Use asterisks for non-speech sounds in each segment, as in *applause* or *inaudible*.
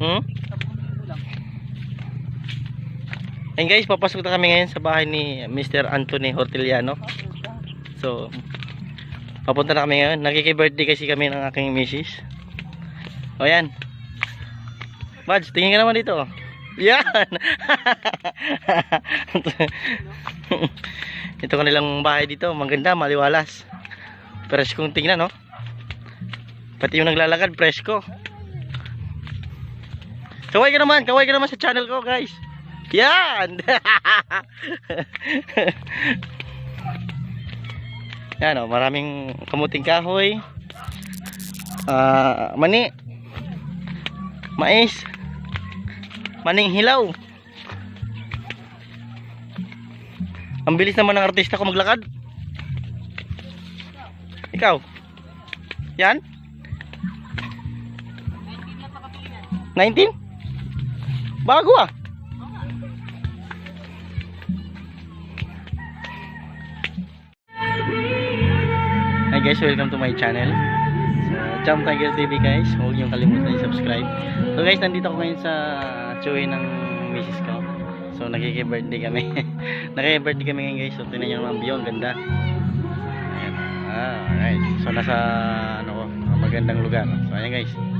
Hmm? And guys, papasok na kami ngayon sa bahay ni Mr. Anthony Horteliano. So, papunta na kami ngayon. Nakiki-birthday kasi kami ng aking misis. O yan. Mads, tingin ka naman dito. Yan! *laughs* Ito kanilang bahay dito. Maganda, maliwalas. Fresh kong tingnan, no? Pati yung naglalakad, fresh ko. Kaway ka naman, kaway ka naman sa channel ko, guys. Yan! *laughs* Yan o, maraming kamuting kahoy. Ah, mani. Mais. Maning hilaw. Ang bilis naman ng artista ko maglakad. Ikaw. Yan? 19? Bago ah. Hi guys, welcome to my channel. Jump Tiger TV guys. Huwag niyong kalimutan i-subscribe. So guys, nandito ako ngayon sa chewy ng misis ko. So nakiki-birthday kami. *laughs* nakiki-birthday kami ngayon guys. So tingnan niyo naman view, ang ganda. Ayan. Ah, alright. So nasa ano ko, magandang lugar. So ayan guys.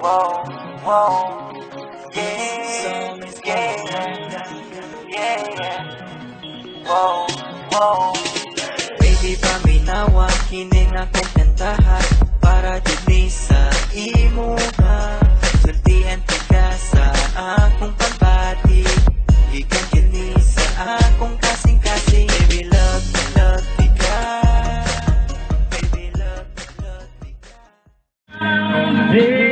Whoa, whoa. Yeah, yeah, yeah. Whoa, whoa. Baby, paminawa, kinin akong kantahan para dili sa imo ha. Sultihan ka sa akong pagbati. Ikan kini sa akong kasing-kasing. Baby, love, love, ka. Baby, love, love, ka. cloud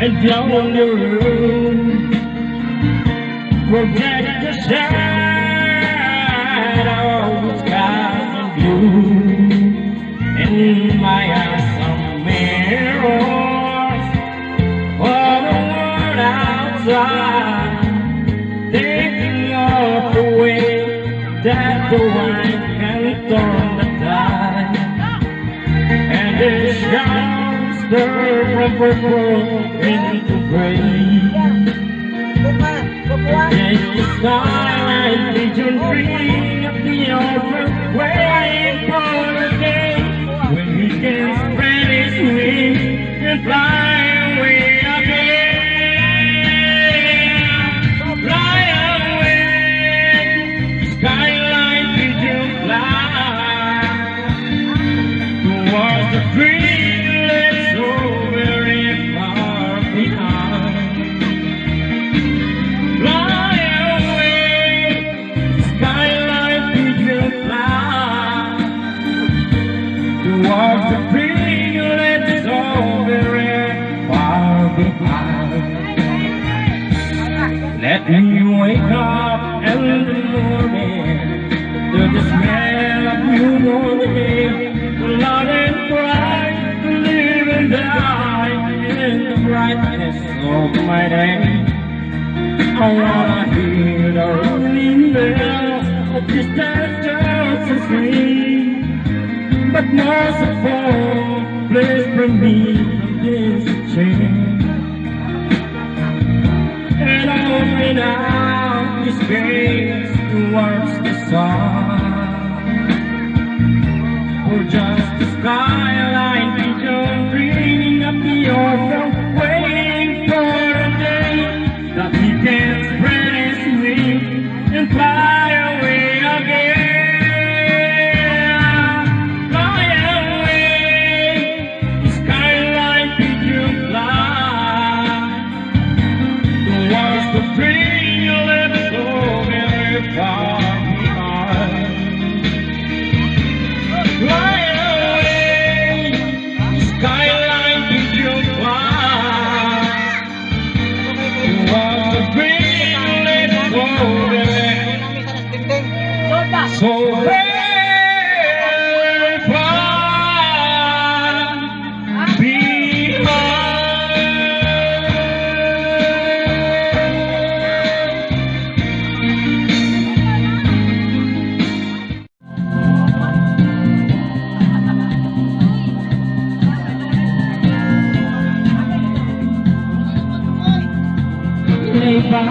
and down on the road. Project the shadows got blue. In my eyes some mirrors. For the world outside. Thinking of the way that the wine can turn the tide. And the shadows turn never grow into grace. Then you silently of the open way for the day.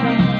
Thank you.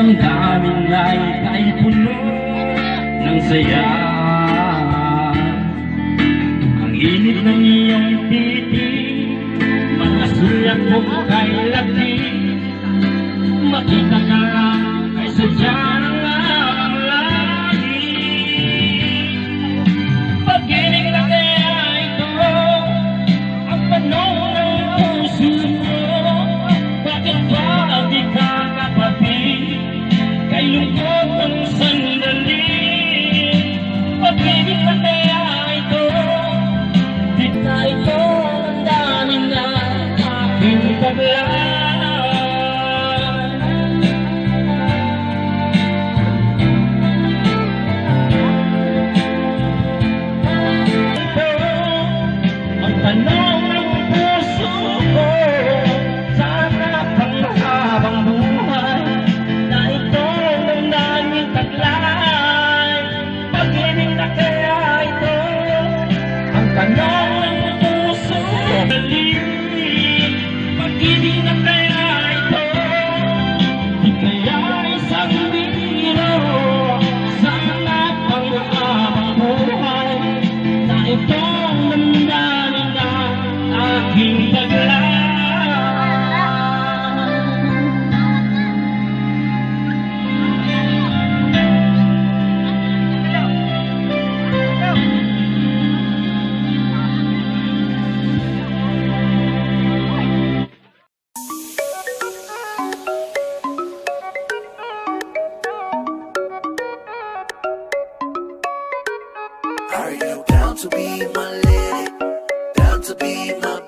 damdamin ay ika'y puno ng saya. Ang init ng iyong titi, mga sulat mo kay Are you down to be my lady? Down to be my